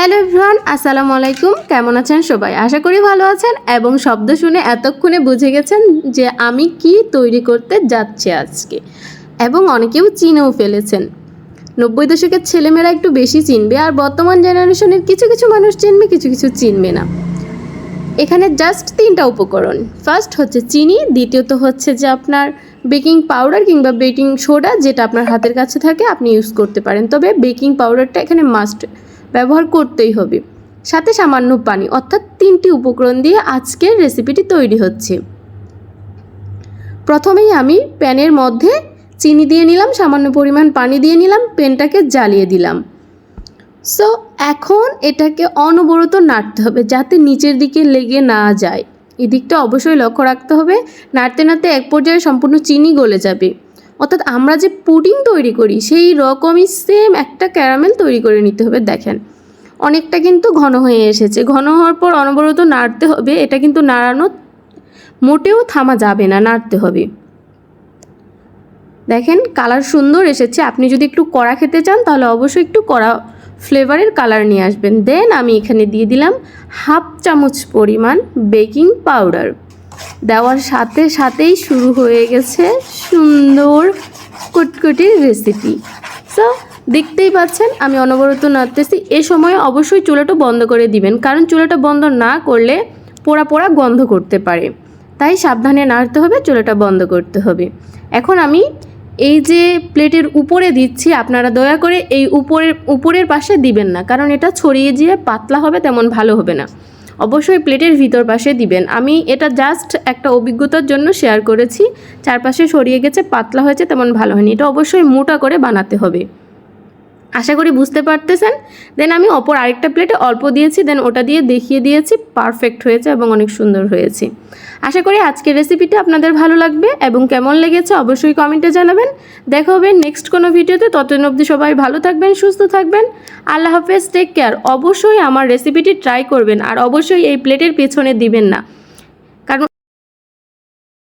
Hello everyone, আসসালামু আলাইকুম। কেমন আছেন সবাই? আশা করি ভালো আছেন এবং শব্দ শুনে এতক্ষণে বুঝে গেছেন যে আমি কি তৈরি করতে যাচ্ছি আজকে। এবং অনেকেও চিনেও ফেলেছেন। নব্বই দশকের ছেলেমেয়েরা একটু বেশি চিনবে আর বর্তমান জেনারেশনের কিছু কিছু মানুষ চিনবে, কিছু কিছু চিনবে না। এখানে জাস্ট তিনটা উপকরণ। ফার্স্ট হচ্ছে চিনি, দ্বিতীয়ত হচ্ছে যে আপনার বেকিং পাউডার কিংবা বেকিং সোডা যেটা আপনার হাতের কাছে থাকে, আপনি ইউজ করতে পারেন। তবে বেকিং পাউডারটা এখানে মাস্ট ব্যবহার করতেই হবে। সাথে সামান্য পানি, অর্থাৎ তিনটি উপকরণ দিয়ে আজকের রেসিপিটি তৈরি হচ্ছে। প্রথমেই আমি প্যানের মধ্যে চিনি দিয়ে নিলাম, সামান্য পরিমাণ পানি দিয়ে নিলাম পেনটাকে জ্বালিয়ে দিলাম। সো এখন এটাকে অনবরত নাড়তে হবে যাতে নিচের দিকে লেগে না যায়। এদিকটা অবশ্যই লক্ষ্য রাখতে হবে, নাড়তে নাড়তে এক পর্যায়ে সম্পূর্ণ চিনি গলে যাবে। অর্থাৎ আমরা যে পুডিং তৈরি করি, সেই রকমই সেম একটা ক্যারামেল তৈরি করে নিতে হবে, দেখেন। অনেকটা কিন্তু ঘন হয়ে এসেছে। ঘন হওয়ার পর অনবরত নাড়তে হবে। এটা কিন্তু নাড়ানো মোটেও থামা যাবে না, নাড়তে হবে। দেখেন কালার সুন্দর এসেছে। আপনি যদি একটু কড়া খেতে চান, তাহলে অবশ্যই একটু কড়া ফ্লেভারের কালার নিয়ে আসবেন। দেন আমি এখানে দিয়ে দিলাম হাফ চামচ পরিমাণ বেকিং পাউডার দেওয়ার সাথে সাথেই শুরু হয়ে গেছে সুন্দর কুটকুটির রেসিপি সো দেখতেই পাচ্ছেন, আমি অনবরত নাড়তেছি। এ সময় অবশ্যই চুলাটা বন্ধ করে দিবেন, কারণ চুলাটা বন্ধ না করলে পোড়া পোড়া গন্ধ করতে পারে। তাই সাবধানে নাড়তে হবে, চুলাটা বন্ধ করতে হবে। এখন আমি এই যে প্লেটের উপরে দিচ্ছি, আপনারা দয়া করে এই উপরের উপরের পাশে দিবেন না, কারণ এটা ছড়িয়ে যেয়ে পাতলা হবে, তেমন ভালো হবে না। অবশ্যই প্লেটের ভিতর পাশে দিবেন। আমি এটা জাস্ট একটা অভিজ্ঞতার জন্য শেয়ার করেছি। চারপাশে সরিয়ে গেছে, পাতলা হয়েছে, তেমন ভালো হয়নি। এটা অবশ্যই মোটা করে বানাতে হবে। আশা করি বুঝতে পারতেছেন। দেন আমি অপর আরেকটা প্লেটে অল্প দিয়েছি দেন ওটা দিয়ে দেখিয়ে দিয়েছি পারফেক্ট হয়েছে এবং অনেক সুন্দর হয়েছে। আশা করি আজকের রেসিপিটা আপনাদের ভালো লাগবে এবং কেমন লেগেছে অবশ্যই কমেন্টে জানাবেন। দেখা হবে নেক্সট কোনো ভিডিওতে ততদিন অবধি সবাই ভালো থাকবেন, সুস্থ থাকবেন। আল্লাহ হাফেজ টেক কেয়ার অবশ্যই আমার রেসিপিটি ট্রাই করবেন আর অবশ্যই এই প্লেটের পেছনে দিবেন না।